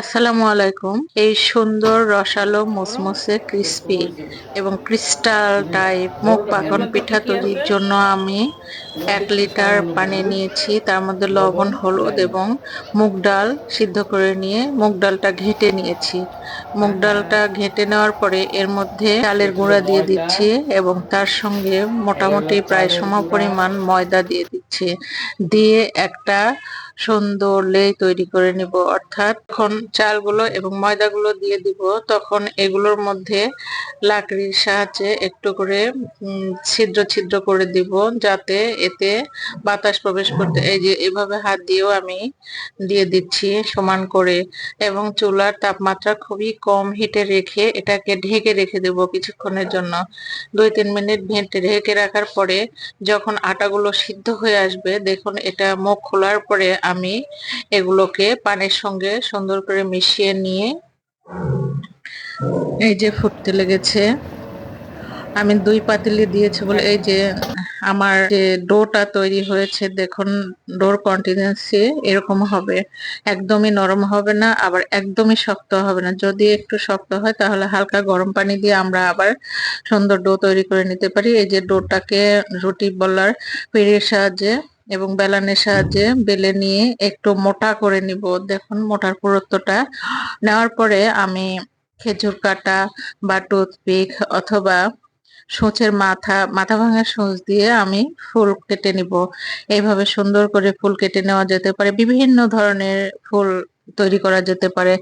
আসসালামু আলাইকুম। এই সুন্দর রসালো মুসমুসে ক্রিস্পি এবং ক্রিস্টাল টাইপ মুখ পাখন পিঠা তৈরির জন্য আমি এক লিটার পানি নিয়েছি। তার মধ্যে লবণ, হলুদ এবং মুগ ডাল সিদ্ধ করে নিয়ে মুগ ডালটা ঘেটে নিয়েছি। মুগ ডালটা ঘেটে নেওয়ার পরে এর মধ্যে চালের গুঁড়া দিয়ে দিচ্ছি এবং তার সঙ্গে মোটামুটি প্রায় সম পরিমাণ ময়দা দিয়ে দিচ্ছি। দিয়ে একটা সুন্দর লেই তৈরি করে নিব। অর্থাৎ যখন চালগুলো এবং ময়দাগুলো দিয়ে দিব, তখন এগুলোর মধ্যে লাকড়ির সাহায্যে একটু করে ছিদ্র ছিদ্র করে দিব, যাতে এতে বাতাস প্রবেশ করতে, এই যে এভাবে হাত দিয়েও আমি দিয়ে দিচ্ছি সমান করে। এবং চুলার তাপমাত্রা খুবই কম হিটে রেখে এটাকে ঢেকে রেখে দেব কিছুক্ষণের জন্য। দুই তিন মিনিট ভেটে ঢেকে রাখার পরে যখন আটাগুলো সিদ্ধ আসবে। দেখুন, এটা মুখ খোলার পরে আমি এগুলোকে পানির সঙ্গে সুন্দর করে মিশিয়ে নিয়ে এই যে ফুটতে লেগেছে। আমি দুই পাতিলি দিয়েছি বলে এই যে আমার যে ডোটা তৈরি হয়েছে, দেখুন, ডোর কন্টিনেন্সি এরকম হবে। একদমই নরম হবে না, আবার একদমই শক্ত হবে না। যদি একটু শক্ত হয়, তাহলে হালকা গরম পানি দিয়ে আমরা আবার সুন্দর ডো তৈরি করে নিতে পারি। এই যে ডোটাকে রুটি বলার পেড়ির সাহায্যে এবং বেলানের সাহায্যে বেলে নিয়ে একটু মোটা করে নিব। দেখুন, মোটার পুরুত্বটা নেওয়ার পরে আমি খেজুর কাটা বা টুথপিক অথবা সূচের মাথা মাথা ভাঙা সূচ দিয়ে আমি ফুল কেটে নিব। এইভাবে সুন্দর করে ফুল কেটে নেওয়া যেতে পারে, বিভিন্ন ধরনের ফুল তৈরি করা যেতে পারে।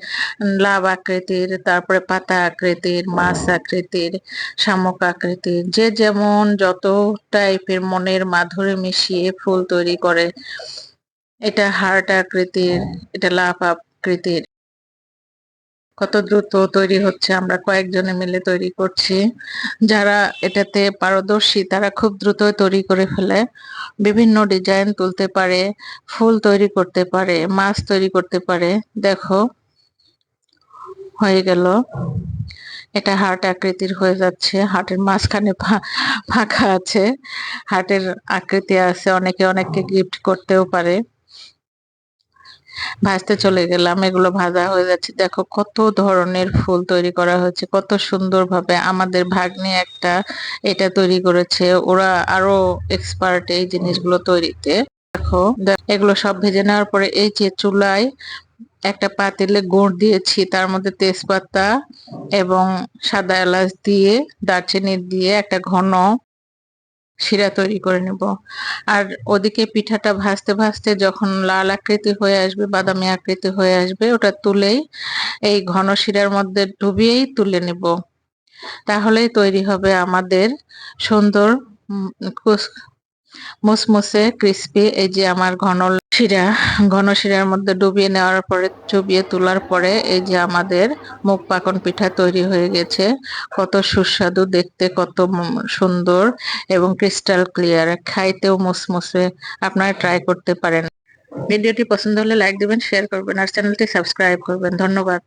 লাভ আকৃতির, তারপরে পাতা আকৃতির, মাছ আকৃতির, শামুক আকৃতির, যে যেমন যত টাইপের মনের মাধুরী মিশিয়ে ফুল তৈরি করে। এটা হার্ট আকৃতির, এটা লাভ আকৃতির। কত দ্রুত তৈরি হচ্ছে, আমরা কয়েকজনে মিলে তৈরি করছি। যারা এটাতে পারদর্শী, তারা খুব দ্রুত তৈরি করে ফেলে। বিভিন্ন ডিজাইন তুলতে পারে, ফুল তৈরি করতে পারে, মাছ তৈরি করতে পারে। দেখো, হয়ে গেল। এটা হার্ট আকৃতির হয়ে যাচ্ছে। হার্টের মাঝখানে ফাঁকা আছে। হার্টের আকৃতি আছে, অনেকে অনেককে গিফট করতেও পারে। ভাজতে চলে গেলাম, এগুলো ভাজা হয়ে যাচ্ছে। দেখো কত ধরনের ফুল তৈরি করা হয়েছে, কত সুন্দরভাবে আমাদের ভাগ্নে একটা এটা তৈরি করেছে। ওরা আরও এক্সপার্ট এই জিনিসগুলো তৈরিতে। দেখো, এগুলো সব ভেজে নেওয়ার পরে এই যে চুলায় একটা পাতিলে গুড় দিয়েছি, তার মধ্যে তেজপাতা এবং সাদা এলাচ দিয়ে, দারচিনি দিয়ে একটা ঘন শিরা তৈরি করে নেব। আর ওদিকে পিঠাটা ভাজতে ভাজতে যখন লাল আকৃতি হয়ে আসবে, বাদামি আকৃতি হয়ে আসবে, ওটা তুলেই এই ঘন শিরার মধ্যে ডুবিয়েই তুলে নেব। তাহলেই তৈরি হবে আমাদের সুন্দর মুসমুসে ক্রিস্পি, এই যে আমার ঘন শিরা, ঘন শিরার মধ্যে ডুবিয়ে নেওয়ার পরে চুবিয়ে তোলার পরে এই যে আমাদের মুখ পাকন পিঠা তৈরি হয়ে গেছে। কত সুস্বাদু দেখতে, কত সুন্দর এবং ক্রিস্টাল ক্লিয়ার। খাইতেও মুসমুসে। আপনারা ট্রাই করতে পারেন। ভিডিওটি পছন্দ হলে লাইক দিবেন শেয়ার করবেন আর চ্যানেলটি সাবস্ক্রাইব করবেন। ধন্যবাদ।